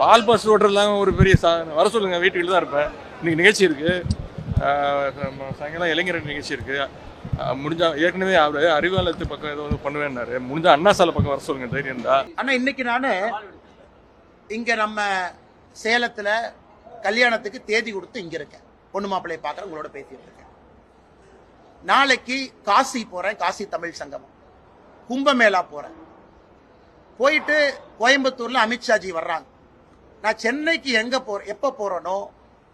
பால் bus ஓட்டுறதுலாம் ஒரு பெரிய சாதனை வர சொல்லுங்க வீட்டுக்கு தான் இருப்பேன். இன்னைக்கு நிகழ்ச்சி இருக்கு. சாயங்காலம் இளைஞர் நிகழ்ச்சி இருக்கு. முடிஞ்சா ஏற்கனவே அவரு அறிவாலயத்து பக்கம் ஏதோ ஒன்று பண்ணுவேன்னாரு. முடிஞ்சா அண்ணா சாலை பக்கம் வர சொல்லுங்க தைரியம் தான் ஆனா இன்னைக்கு நானு இங்க நம்ம சேலத்துல கல்யாணத்துக்கு தேதி கொடுத்து இங்க இருக்கேன். பொண்ணு மாப்பிள்ளையை பார்க்குறேன் உங்களோட பேசிட்டு இருக்கேன். நாளைக்கு காசி போறேன் காசி தமிழ் சங்கமம். கும்பமேளா போறேன். போயிட்டு கோயம்புத்தூர்ல அமித்ஷாஜி வர்றாங்க. நான் சென்னைக்கு எங்க போற எப்ப போறேனோ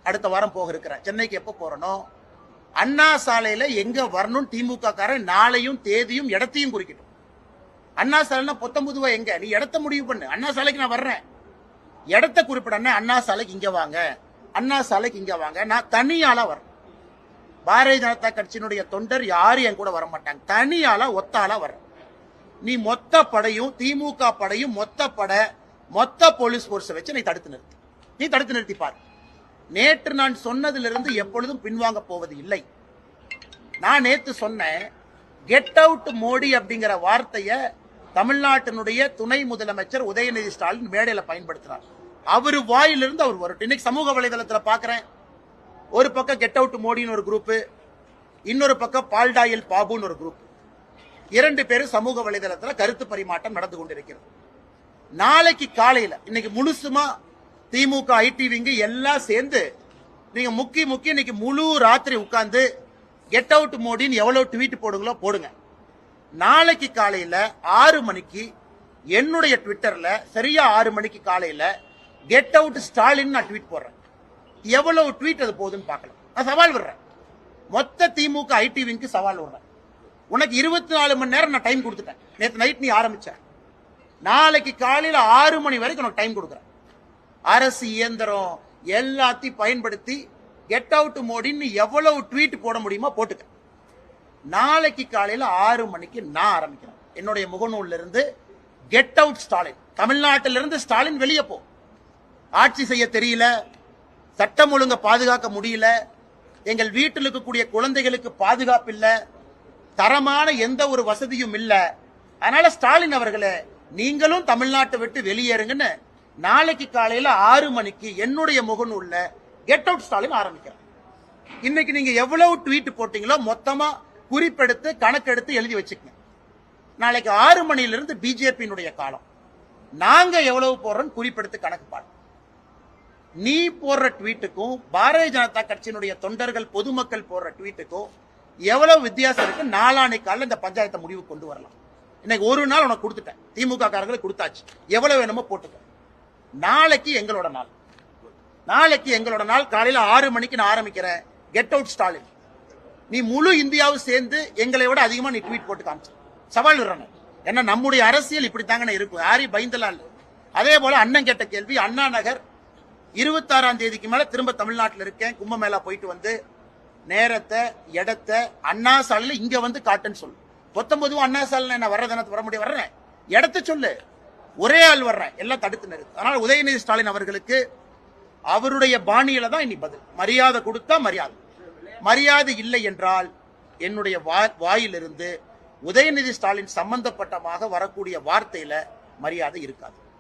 அடுத்த வாரம் போக இருக்கிறேன் சென்னைக்கு எப்ப போறேனோ அண்ணா சாலையில எங்க வரணும் திமுக காரன் நாளையும் தேதியும் இடத்தையும் குறிக்கட்டும். அண்ணா சாலைனா பொத்தம்புதுவா எங்க? நீ இடத்த முடிவு பண்ணு. அண்ணா சாலைக்கு நான் வர்றேன். இடத்த குறிப்பிடனே அண்ணா சாலைக்கு இங்க வாங்க. அண்ணா சாலைக்கு இங்க வாங்க. நான் தனியாளா வரேன் பாரதிய ஜனதா கட்சியினுடைய தொண்டர் யாரும் என் கூட வர மாட்டாங்க தனியாளா ஒத்தாளா வர்றேன் நீ மொத்த படையும் திமுக படையும் மொத்த படை மொத்த போலீஸ் போர்ஸை வச்சு நீ தடுத்து நிறுத்து. நீ தடுத்து நிறுத்தி பாரு. நேற்று நான் சொன்னதிலிருந்து எப்பொழுதும் பின்வாங்க போவது இல்லை. நான் நேத்து சொன்னேன் கெட் அவுட் மோடி அப்படிங்கிற வார்த்தைய தமிழ்நாட்டினுடைய துணை முதலமைச்சர் உதயநிதி ஸ்டாலின் மேடையில பயன்படுத்தினார். அவரு வாயிலிருந்து அவர் வரட்டும். இன்னைக்கு சமூக வலைதளத்துல பாக்குறேன். ஒரு பக்கம் கெட் அவுட் மோடின்னு ஒரு குரூப் இன்னொரு பக்கம் பால்டாயில் பாபுன்னு ஒரு குரூப் இரண்டு பேரும் சமூக வலைதளத்துல கருத்து பரிமாற்றம் நடந்து கொண்டிருக்கிறது. நாளைக்கு காலையில இன்னைக்கு முழுசுமா திமுக ஐடிவிங்க எல்லாம் சேர்ந்து நீங்க முக்கி முக்கி இன்னைக்கு முழு ராத்திரி உட்கார்ந்து கெட் அவுட் மோடின்னு எவ்வளவு ட்வீட் போடுங்களோ போடுங்க. நாளைக்கு காலையில ஆறு மணிக்கு என்னுடைய ட்விட்டர்ல சரியா ஆறு மணிக்கு காலையில கெட் அவுட் ஸ்டாலின் நான் ட்வீட் போடுறேன். எவ்வளவு ட்வீட் அது போகுதுன்னு பார்க்கலாம். நான் சவால் விடுறேன். மொத்த திமுக ஐடிவிங்க்கு சவால் விடுறேன். உனக்கு இருபத்தி நாலு மணி நேரம் நான் டைம் கொடுத்துட்டேன். நேற்று நைட் நீ ஆரம்பிச்சேன் நாளைக்கு காலையில் ஆறு மணி வரைக்கும் உனக்கு டைம் கொடுக்குறேன். அரசு இயந்திரம் எல்லாத்தையும் பயன்படுத்தி கெட் அவுட் மோடின்னு எவ்வளவு ட்வீட் போட முடியுமோ போட்டுக்க. நாளைக்கு காலையில் ஆறு மணிக்கு நான் ஆரம்பிக்கிறேன். என்னுடைய முகநூல்லிருந்து கெட் அவுட் ஸ்டாலின் தமிழ்நாட்டிலிருந்து ஸ்டாலின் வெளியே போ. ஆட்சி செய்ய தெரியல. சட்டம் ஒழுங்க பாதுகாக்க முடியல. எங்கள் வீட்டில் இருக்கக்கூடிய குழந்தைகளுக்கு பாதுகாப்பு இல்லை. தரமான எந்த ஒரு வசதியும் இல்லை. அதனால ஸ்டாலின் அவர்களே நீங்களும் தமிழ்நாட்டை விட்டு வெளியேறுங்கன்னு நாளைக்கு காலையில ஆறு மணிக்கு என்னுடைய முகநூல்ல கெட் அவுட் ஸ்டாலின் ஆரம்பிக்கிறேன் இன்னைக்கு நீங்க எவ்வளவு ட்வீட் போட்டீங்களோ மொத்தமா குறிப்பெடுத்து கணக்கெடுத்து எழுதி வச்சுக்கங்க. நாளைக்கு ஆறு மணியிலிருந்து பிஜேபியினுடைய காலம். நாங்க எவ்வளவு போடுறோம் குறிப்பெடுத்து கணக்கு பாடு. நீ போடுற ட்வீட்டுக்கும் பாரதிய ஜனதா கட்சியினுடைய தொண்டர்கள் பொதுமக்கள் போடுற ட்வீட்டுக்கும் எவ்வளவு வித்தியாசம் இருக்கு? நாளானை காலையில் இந்த பஞ்சாயத்தை முடிவு கொண்டு வரலாம். இன்னைக்கு ஒரு நாள் உனக்கு கொடுத்துட்டேன். திமுக காரங்களுக்கு கொடுத்தாச்சு. எவ்வளவு வேணுமோ போட்டுக்க. நாளைக்கு எங்களோட நாள். நாளைக்கு எங்களோட நாள். காலையில ஆறு மணிக்கு நான் ஆரம்பிக்கிறேன். கெட் அவுட் ஸ்டாலின் நீ முழு இந்தியாவும் சேர்ந்து எங்களை விட அதிகமா நீ ட்வீட் போட்டு காமிச்சு. சவால் விடுறானே. ஏன்னா நம்முடைய அரசியல் இப்படித்தாங்கன்னு இருக்கும். யாரையும் பயந்தலாம் இல்லை. அதே போல அண்ணன் கேட்ட கேள்வி அண்ணா நகர் இருபத்தாறாம் தேதிக்கு மேல திரும்ப தமிழ்நாட்டில் இருக்கேன். கும்பமேளா போயிட்டு வந்து நேரத்தை இடத்தை அண்ணா சாலையில் இங்க வந்து காட்டுன்னு சொல்லு. பத்தொன்பதும் அண்ணா சாலையில நான் வர்ற தினத்து வர முடியும். வர்றேன். இடத்த சொல்லு. ஒரே ஆள் வர்றேன். எல்லாம் தடுத்து நிறுத்து. அதனால் உதயநிதி ஸ்டாலின் அவர்களுக்கு அவருடைய பாணியில தான் இனி பதில். மரியாதை கொடுத்தா மரியாதை. மரியாதை இல்லை என்றால் என்னுடைய வா- வாயிலிருந்து உதயநிதி ஸ்டாலின் சம்பந்தப்பட்டமாக வரக்கூடிய வார்த்தையில மரியாதை இருக்காது.